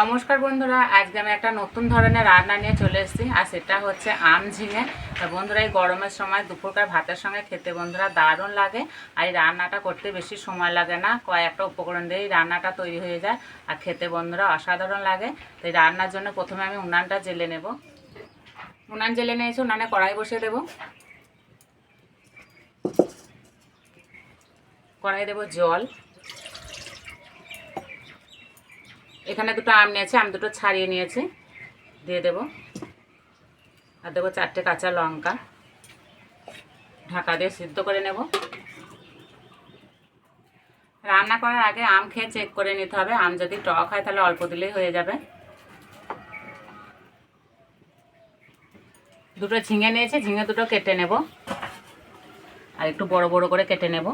নমস্কার বন্ধুরা, আজকে আমি একটা নতুন ধরনের রান্না নিয়ে চলে এসেছি, আর সেটা হচ্ছে আম ঝিঙে। বন্ধুরা, এই গরমের সময় দুপুরকার ভাতের সঙ্গে খেতে বন্ধুরা দারুণ লাগে, আর এই রান্নাটা করতে বেশি সময় লাগে না, কয়েকটা উপকরণ দিয়েই রান্নাটা তৈরি হয়ে যায়, আর খেতে বন্ধুরা অসাধারণ লাগে। তো এই রান্নার জন্য প্রথমে আমি উনানটা জেলে নেব। উনান জেলে নিয়েছি, উনানে কড়াই বসিয়ে দেব। কড়াই দেব জল। এখানে দুটো আম নিয়েছি, আম দুটো ছাড়িয়ে নিয়েছি। দিয়ে দেব। আর দেবো চারটে কাঁচা লঙ্কা। ঢাকা দিয়ে সিদ্ধ করে নেব। রান্না করার আগে আম খেয়ে চেক করে নিতে হবে। আম যদি টক হয় তাহলে অল্প দিলেই হয়ে যাবে। দুটো ঝিঙে নিয়েছি, ঝিঙে দুটো কেটে নেব। আর একটু বড় বড় করে কেটে নেব।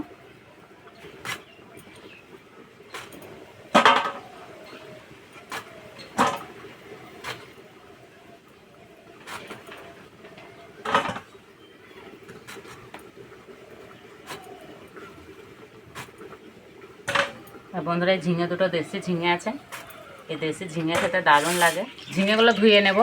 বন্ধুরা, এই ঝিঙে দুটো দেশি ঝিঙে আছে। এই দেশি ঝিঙে খেতে দারুণ লাগে। ঝিঙেগুলো ধুয়ে নেব।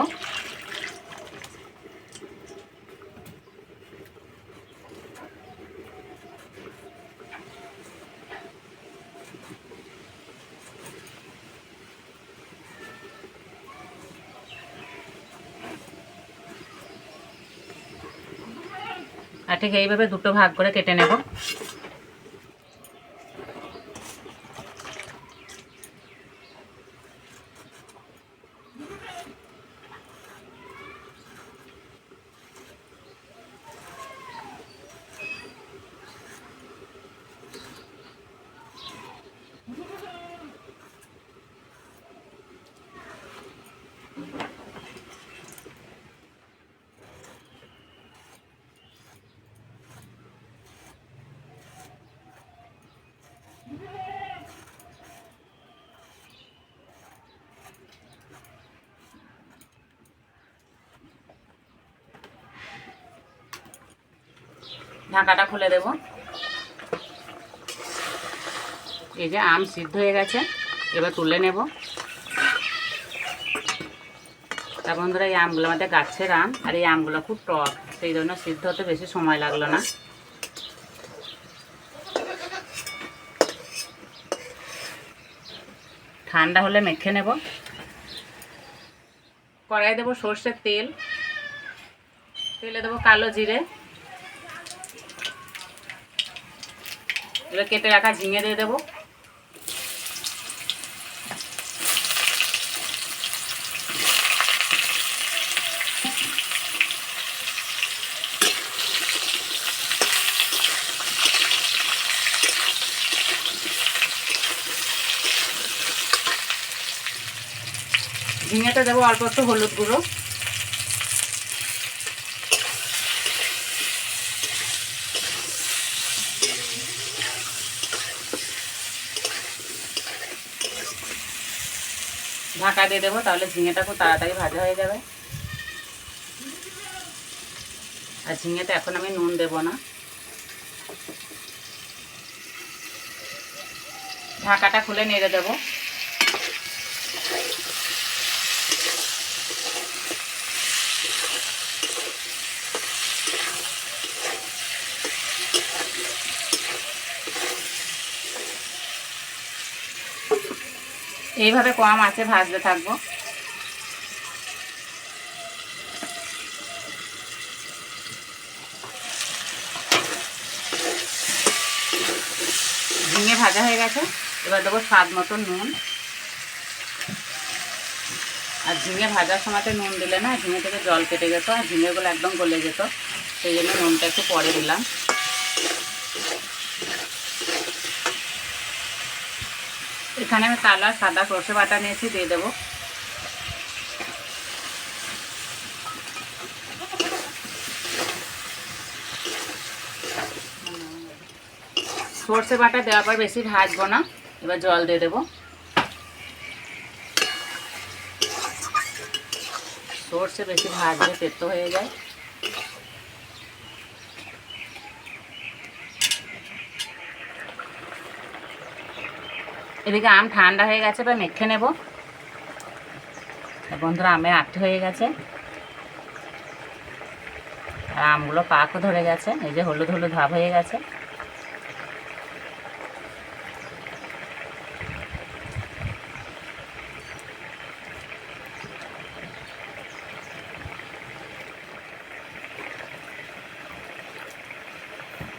আর ঠিক এইভাবে দুটো ভাগ করে কেটে নেব। ঢাকাটা খুলে দেব। এই যে আম সিদ্ধ হয়ে গেছে, এবার তুলে নেব। তা বন্ধুরা, এই আমগুলো আমাদের গাছের আম আর এই আমগুলো খুব টক, সেই জন্য সিদ্ধ হতে বেশি সময় লাগল না। ঠান্ডা হলে মেখে নেব। কড়াই দেবো সর্ষের তেল। তেলে দেবো কালো জিরে। এবার কেটে রাখা ঝিঙে দিয়ে দেবো। ঝিঙেটা দেবো অল্প একটু হলুদ গুঁড়ো। ঢাকা দিয়ে দেবো, তাহলে ঝিঙেটা খুব তাড়াতাড়ি ভাজা হয়ে যাবে। আর ঝিঙেতে এখন আমি নুন দেব না। ঢাকাটা খুলে নেড়ে দেবো। এইভাবে কম আছে, ভাজতে থাকব। ঝিঙে ভাজা হয়ে গেছে। এবার দেবো স্বাদ মতো নুন। আর ঝিঙে ভাজার সময়তে নুন দিলে না, ঝিঙে থেকে জল কেটে যেত আর ঝিঙেগুলো একদম গলে যেত। সেই জন্য নুনটা একটু পরে দিলাম। এখানে আমি কালো আর সাদা সর্ষে বাটা নিয়েছি, দিয়ে দেবো। সর্ষে বাটা দেওয়ার পর বেশি ভাজবো না, এবার জল দিয়ে দেবো। সর্ষে বেশি ভাজলে তেতো হয়ে যায়। এদিকে আম ঠান্ডা হয়ে গেছে, এবার মেখে নেব। বন্ধুরা আমের আটটি হয়ে গেছে। আর আমগুলো পাকও ধরে গেছে, এই যে হলুদ হলুদ ভাব হয়ে গেছে।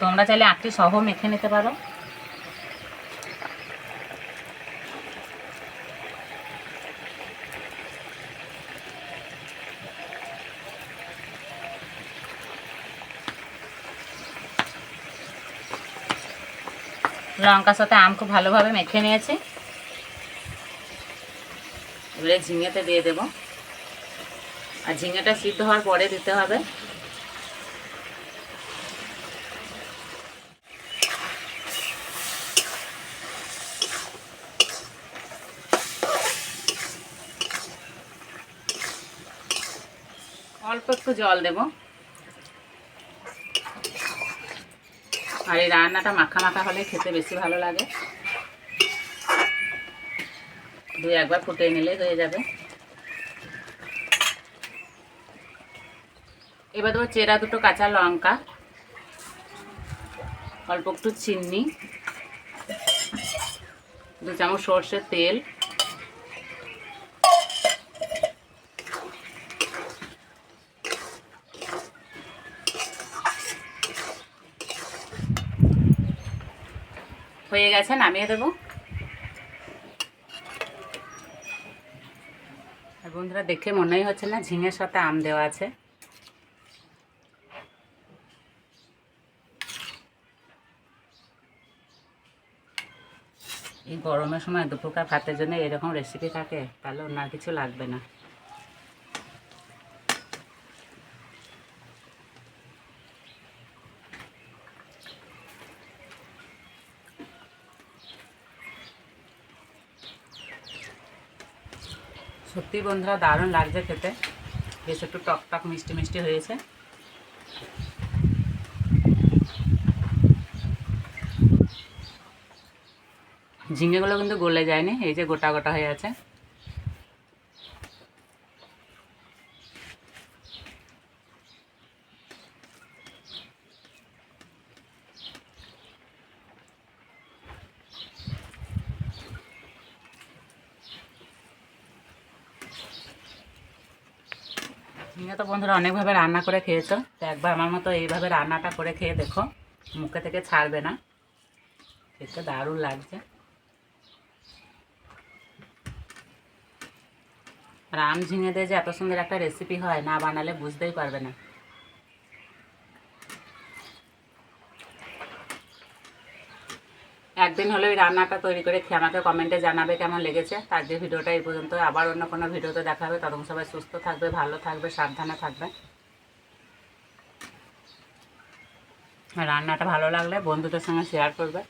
তোমরা চাইলে আটটি সহ মেখে নিতে পারো। লঙ্কার সাথে আম খুব ভালোভাবে মেখে নিয়েছি। এবারে ঝিঙেতে দিয়ে দেবো। আর ঝিঙেটা সিদ্ধ হওয়ার পরে দিতে হবে। অল্প একটু জল দেব। আর এই রান্নাটা মাখা মাখা হলে খেতে বেশি ভালো লাগে। দুই একবার ফুটিয়ে নিলেই হয়ে যাবে। এবার দেবো চেরা দুটো কাঁচা লঙ্কা, অল্প একটু চিনি, দু চামচ সর্ষের তেল হয়ে গেছে, নামিয়ে দেবো। আর বন্ধুরা, দেখে মনেই হচ্ছে না, ঝিঙের সাথে আম দেওয়া আছে। এই গরমের সময় দুপুরকার ভাতের জন্য এরকম রেসিপি থাকে, তাহলে অন্য কিছু লাগবে না। সত্যি বন্ধুরা দারুণ লাগছে খেতে। বেশ একটু টক টক মিষ্টি মিষ্টি হয়েছে। ঝিঙেগুলো কিন্তু গলে যায়নি, এই যে গোটা গোটা হয়ে আছে। ঝিঙে তো বন্ধুরা অনেকভাবে রান্না করে খেয়েছো, তো একবার আমার মতো এইভাবে রান্নাটা করে খেয়ে দেখো, মুখে থেকে ছাড়বে না। খেতে দারুণ লাগছে। রাম ঝিঙে দিয়ে যে এত সুন্দর একটা রেসিপি হয়, না বানালে বুঝতেই পারবে না। একদিন হলে ওই রান্নাটা তৈরি করে খেয়ে আমাকে কমেন্টে জানাবে কেমন লেগেছে। তার যে ভিডিওটা এই পর্যন্ত, আবার অন্য কোনো ভিডিওতে দেখা হবে তখন সবাই সুস্থ থাকবে, ভালো থাকবে, সাবধানে থাকবে। রান্নাটা ভালো লাগলে বন্ধুদের সঙ্গে শেয়ার করবে।